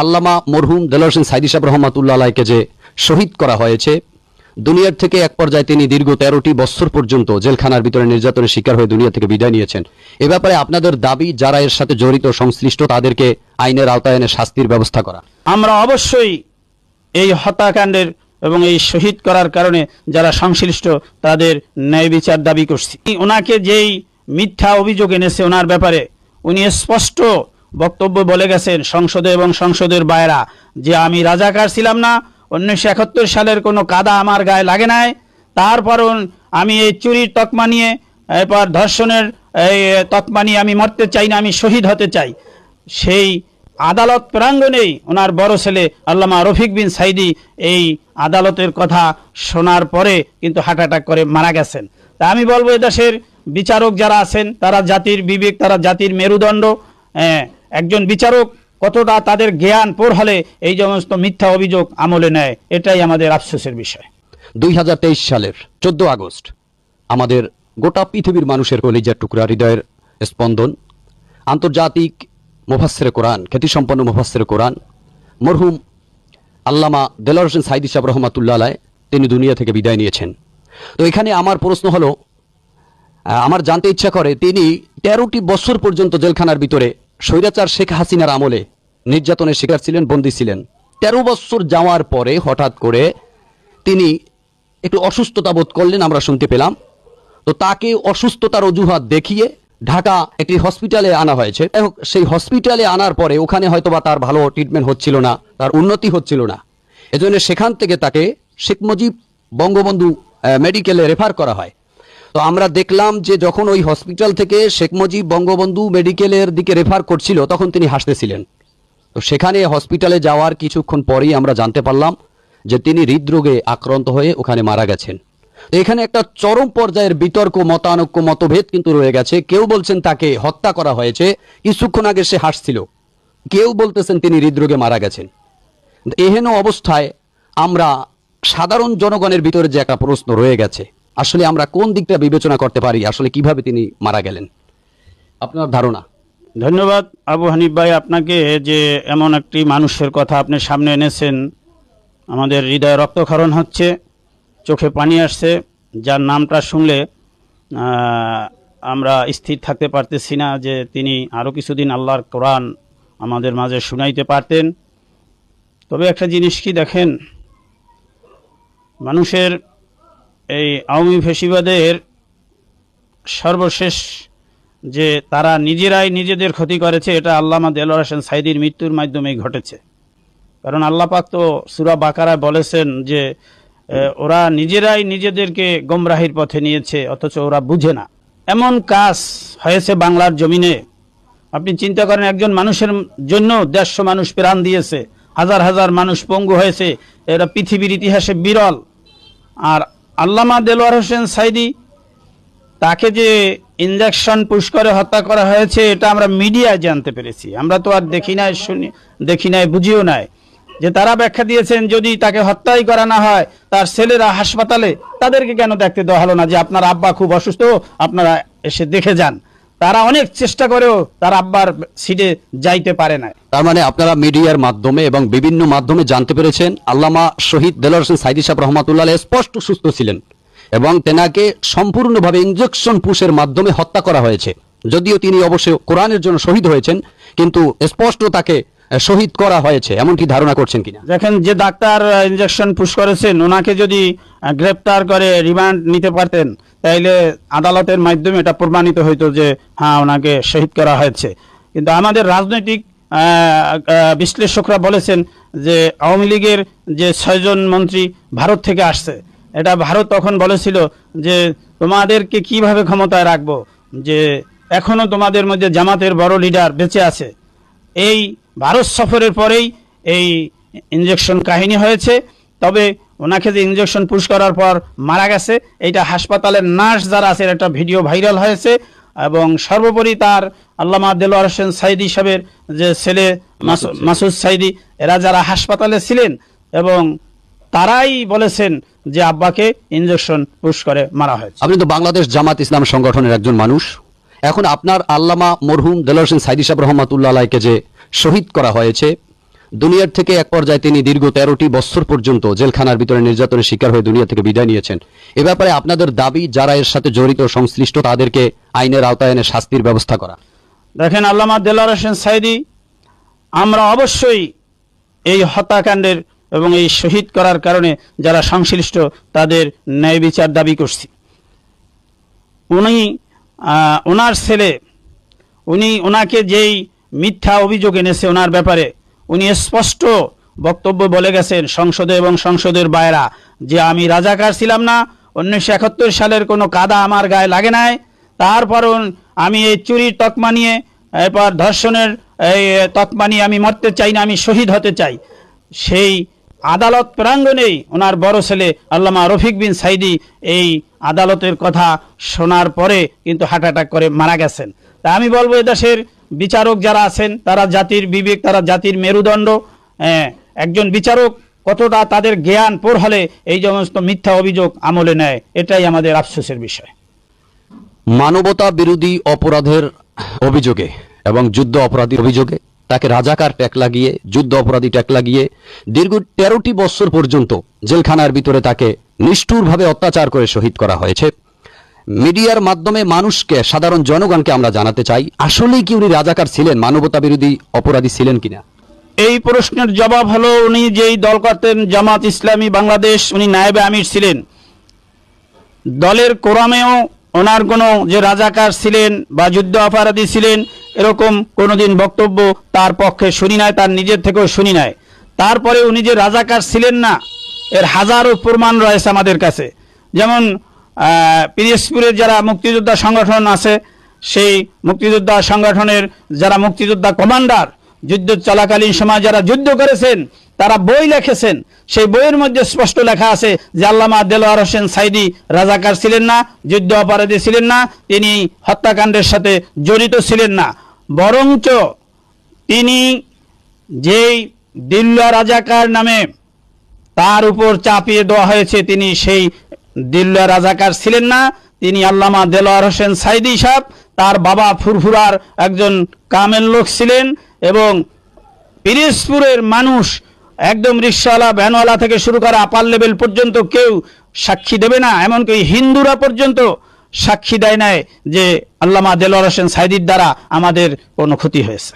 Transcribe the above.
আল্লামা মরহুম দেলোয়ার হোসেন সাইদি সাহেব যে শহীদ করা হয়েছে, দুনিয়ার থেকে এক পর্যায়ে তিনি দীর্ঘ তেরোটি বছর পর্যন্ত জেলখানার ভিতরে নির্যাতনের শিকার হয়ে দুনিয়া থেকে বিদায় নিয়েছেন। এ ব্যাপারে আপনাদের দাবি, যারা এর সাথে জড়িত, সংশ্লিষ্ট, তাদেরকে আইনের আওতায় এনে শাস্তির ব্যবস্থা করা। আমরা অবশ্যই এই হত্যাকাণ্ডের এবং এই শহীদ করার কারণে যারা সংশ্লিষ্ট, তাদের ন্যায় বিচার দাবি করছি। ওনাকে যেই মিথ্যা অভিযোগ এনেছে, ওনার ব্যাপারে উনি স্পষ্ট বক্তব্য বলে গেছেন সংসদে এবং সংসদের বাইরা যে আমি রাজাকার ছিলাম না, উনিশশো একাত্তর সালের কোনো কাদা আমার গায়ে লাগে নাই তারপরও আমি এই চুরির তকমা নিয়ে, এরপর ধর্ষণের এই তকমা নিয়ে আমি মরতে চাই না, আমি শহীদ হতে চাই। সেই আদালত প্রাঙ্গণেই ওনার বড় ছেলে আল্লামা রফিক বিন সাইদি এই আদালতের কথা শোনার পরে কিন্তু হার্ট অ্যাটাক করে মারা গেছেন। তা আমি বলব এ দেশের বিচারক যারা আছেন, তারা জাতির বিবেক, তারা জাতির মেরুদণ্ড একজন বিচারক কতটা তাদের জ্ঞান পোর হলে এই সমস্ত মিথ্যা অভিযোগ আমলে নেয়, এটাই আমাদের আফসোসের বিষয়। দুই হাজার তেইশ সালের চোদ্দ আগস্ট, আমাদের গোটা পৃথিবীর মানুষের কলিজার টুকরা হৃদয়ের স্পন্দন, আন্তর্জাতিক মুফাসসিরে কোরআন, খ্যাতিসম্পন্ন মুফাসসিরে কোরআন, মরহুম আল্লামা দেলার হোসেন সাইদি সাহেব রহমাতুল্লাহ তিনি দুনিয়া থেকে বিদায় নিয়েছেন। তো এখানে আমার প্রশ্ন হলো আমার জানতে ইচ্ছা করে, তিনি তেরোটি বছর পর্যন্ত জেলখানার ভিতরে স্বৈরাচার শেখ হাসিনার আমলে নির্যাতনের শিকার ছিলেন, বন্দী ছিলেন। তেরো বছর যাওয়ার পরে হঠাৎ করে তিনি একটু অসুস্থতা বোধ করলেন, আমরা শুনতে পেলাম। তো তাকে অসুস্থতার অজুহাত দেখিয়ে ঢাকা একটি হসপিটালে আনা হয়েছে। সেই হসপিটালে আনার পরে ওখানে হয়তোবা তার ভালো ট্রিটমেন্ট হচ্ছিল না, তার উন্নতি হচ্ছিল না। এজন্য সেখান থেকে তাকে শেখ মুজিব বঙ্গবন্ধু মেডিকেলে রেফার করা হয়। তো আমরা দেখলাম যে যখন ওই হসপিটাল থেকে শেখ মুজিব বঙ্গবন্ধু মেডিকেলের দিকে রেফার করছিল, তখন তিনি হাসতেছিলেন। তো সেখানে হসপিটালে যাওয়ার কিছুক্ষণ পরেই আমরা জানতে পারলাম যে তিনি হৃদরোগে আক্রান্ত হয়ে ওখানে মারা গেছেন। এখানে একটা চরম পর্যায়ের বিতর্ক, মতানৈক্য, মতভেদ কিন্তু রয়ে গেছে। কেউ বলছেন তাকে হত্যা করা হয়েছে, কিছুক্ষণ আগে সে হাসছিল। কেউ বলতেছেন তিনি হৃদরোগে মারা গেছেন। এহেন অবস্থায় আমরা সাধারণ জনগণের ভিতরে যে একটা প্রশ্ন রয়ে গেছে। আসলে আমরা কোন দিকটা বিবেচনা করতে পারি? আসলে কীভাবে তিনি মারা গেলেন? আপনার ধারণা? ধন্যবাদ, আবু হানিফ ভাই, আপনাকে যে এমন একটি মানুষের কথা আপনি সামনে এনেছেন, আমাদের হৃদয়ে রক্তক্ষরণ হচ্ছে, চোখে পানি আসছে, যার নামটা শুনলে আমরা স্থির থাকতে পারতেছি না যে তিনি আরও কিছুদিন আল্লাহর কোরআন আমাদের মাঝে শুনাইতে পারতেন। তবে একটা জিনিস কি দেখেন, মানুষের এই আওয়ামী ফেসিবাদের সর্বশেষ যে তারা নিজেরাই নিজেদের ক্ষতি করেছে, এটা আল্লামা দেলোয়ার হোসেন সাইদির মৃত্যুর মাধ্যমেই ঘটেছে। কারণ আল্লাহ পাক তো সুরা বাকারায় বলেছেন যে ওরা নিজেরাই নিজেদেরকে গোমরাহির পথে নিয়েছে, অথচ ওরা বুঝে না। এমন কাজ হয়েছে বাংলার জমিনে। আপনি চিন্তা করেন, একজন মানুষের জন্য দেড়শো মানুষ প্রাণ দিয়েছে, হাজার হাজার মানুষ পঙ্গু হয়েছে এটা পৃথিবীর ইতিহাসে বিরল। আর আল্লামা দেলোয়ার হোসেন সাইদি, তাকে যে ইঞ্জেকশন পুষ্করে করে হত্যা করা হয়েছে, এটা আমরা মিডিয়ায় জানতে পেরেছি। আমরা তো আর দেখি নাই, শুনি, দেখি নাই, বুঝিও নাই। যে তারা ব্যাখ্যা দিয়েছেন, যদি তাকে হত্যাই করা না হয়, তার ছেলেরা হাসপাতালে, তাদেরকে কেন দেখতে দেওয়া হলো না? যে আপনার আব্বা খুব অসুস্থ, আপনারা এসে দেখে যান। তারা অনেক চেষ্টা করেও তারা আব্বার সিটে যাইতে পারে না তার মানে আপনারা মিডিয়ার মাধ্যমে এবং বিভিন্ন মাধ্যমে জানতে পেরেছেন, আল্লামা শহীদ দেলোয়ার হোসেন সাইদি সাহেব রহমাতুল্লাহ স্পষ্ট সুস্থ ছিলেন এবং তেনাকে সম্পূর্ণভাবে ইঞ্জেকশন পুষের মাধ্যমে হত্যা করা হয়েছে। যদিও তিনি অবশ্য কোরআনের জন্য শহীদ হয়েছেন, কিন্তু স্পষ্ট তাকে শহীদ করা হয়েছে এমনটি ধারণা করছেন কিনা? দেখেন, যে ডাক্তার ইনজেকশন পুশ করেছেন, ওনাকে যদি গ্রেপ্তার করে রিমান্ড নিতে পারতেন, তাইলে আদালতের মাধ্যমে এটা প্রমাণিত হইতো যে হ্যাঁ ওনাকে শহীদ করা হয়েছে। কিন্তু আমাদের রাজনৈতিক বিশ্লেষকরা বলেছেন যে, আওয়ামী লীগের যে ছয়জন মন্ত্রী ভারত থেকে আসছে, এটা ভারত তখন বলেছিল যে, তোমাদেরকে কীভাবে ক্ষমতায় রাখব? যে, এখনও তোমাদের মধ্যে জামাতের বড় লিডার বেঁচে আছে। এই ভারত সফরের পরেই এই ইঞ্জেকশন কাহিনী হয়েছে। তবে ওনাকে যে ইঞ্জেকশন পুশ করার পর মারা গেছে এইটা হাসপাতালের নার্স যারা আছে একটা ভিডিও ভাইরাল হয়েছে এবং সর্বোপরি তার আল্লামা দেলোয়ার হোসেন সাইদি সাহেবের যে ছেলে মাসু- মাসুদ সাইদি। এরা যারা হাসপাতালে ছিলেন এবং তারাই বলেছেন যে আব্বাকে ইঞ্জেকশন পুশ করে মারা হয়েছে। আপনি তো বাংলাদেশ জামাত ইসলাম সংগঠনের একজন মানুষ। এখন আপনার আল্লামা মরহুম দেলোয়ার হোসেন সাইদি সাহেব রহমাতুল্লাহ আলাইকে যে শহীদ করা হয়েছে। দুনিয়ার থেকে এক পর্যায়ে তিনি দীর্ঘ তেরোটি বছর পর্যন্ত জেলখানার ভিতরে নির্যাতনের শিকার হয়ে দুনিয়া থেকে বিদায় নিয়েছেন। এ ব্যাপারে আপনাদের দাবি, যারা এর সাথে জড়িত, সংশ্লিষ্ট, তাদেরকে আইনের আওতায় এনে শাস্তির ব্যবস্থা করা। দেখেন আল্লামা দেলার হোসেন সাইদি, আমরা অবশ্যই এই হত্যাকাণ্ডের এবং এই শহীদ করার কারণে যারা সংশ্লিষ্ট, তাদের ন্যায় বিচার দাবি করছি। উনি ওনার ছেলে, উনি ওনাকে যেই মিথ্যা অভিযোগ এনেছে ওনার ব্যাপারে। উনি স্পষ্ট বক্তব্য বলে গেছেন সংসদে এবং সংসদের বাইরা যে আমি রাজাকার ছিলাম না, উনিশশো একাত্তর সালের কোনো কাদা আমার গায়ে লাগে নাই। তারপর আমি এই চুরির তকমা নিয়ে, এরপর ধর্ষণের এই তকমা নিয়ে আমি মরতে চাই না, আমি শহীদ হতে চাই। সেই আদালত প্রাঙ্গণেই ওনার বড় ছেলে আল্লামা রফিক বিন সাইদি এই আদালতের কথা শোনার পরে কিন্তু হার্ট অ্যাটাক করে মারা গেছেন। তা আমি বলব এ দেশের বিচারক যারা আছেন তারা জাতির বিবেক তারা জাতির মেরুদণ্ড। হ্যাঁ, একজন বিচারক কতটা তাদের জ্ঞান পোর হলে এই সমস্ত মিথ্যা অভিযোগ আমলে নেয় এটাই আমাদের আফসোসের বিষয়। মানবতা বিরোধী অপরাধের অভিযোগে এবং যুদ্ধ অপরাধীর অভিযোগে তাকে রাজাকার ট্যাক লাগিয়ে যুদ্ধ অপরাধী ট্যাক লাগিয়ে দীর্ঘ তেরোটি বছর পর্যন্ত জেলখানার ভিতরে তাকে নিষ্ঠুরভাবে অত্যাচার করে শহীদ করা হয়েছে। মিডিয়ার মাধ্যমে মানুষকে, সাধারণ জনগণকে আমরা জানাতে চাই, আসলেই কি উনি রাজাকার ছিলেন, মানবতা বিরোধী অপরাধী ছিলেন কিনা? এই প্রশ্নের জবাব হলো, উনি যেই দল করতেন, জামাত ইসলামী বাংলাদেশ, উনি নায়েবে আমির ছিলেন। দলের কোরামেও ওনার কোনো যে রাজাকার ছিলেন বা যুদ্ধ অপরাধী ছিলেন, এরকম কোনোদিন বক্তব্য তার পক্ষে শুনি নাই, তার নিজের থেকেও শুনি নাই। তারপরে উনি যে রাজাকার ছিলেন না, এর হাজারো প্রমাণ রয়েছে আমাদের কাছে। যেমন আহ, যারা মুক্তিযোদ্ধা সংগঠন আছে সেই মুক্তিযোদ্ধা সংগঠনের যারা মুক্তিযোদ্ধা কমান্ডার যুদ্ধ চলাকালীন সময় যারা যুদ্ধ করেছেন তারা বই লিখেছেন। সেই বইয়ের মধ্যে স্পষ্ট লেখা আছে যে আল্লামা দেলোয়ার হোসেন সাইদি রাজাকার ছিলেন না যুদ্ধ অপরাধী ছিলেন না তিনি হত্যাকাণ্ডের সাথে জড়িত ছিলেন না। বরঞ্চ তিনি যেই দিল্লা রাজাকার নামে তার উপর চাপিয়ে দেওয়া হয়েছে তিনি সেই দিল্লা রাজাকার ছিলেন না, তিনি আল্লামা দেলোয়ার হোসেন সাইদি সাহেব, তার বাবা ফুরফুরার একজন কামেল লোক ছিলেন এবং পিরিজপুরের মানুষ একদম রিক্সাওয়ালা, ভ্যানওয়ালা থেকে শুরু করে আপার লেভেল পর্যন্ত কেউ সাক্ষী দেবে না, এমনকি হিন্দুরা পর্যন্ত সাক্ষী দেয় নাই যে আল্লামা দেলোয়ার হোসেন সাইদির দ্বারা আমাদের কোনো ক্ষতি হয়েছে।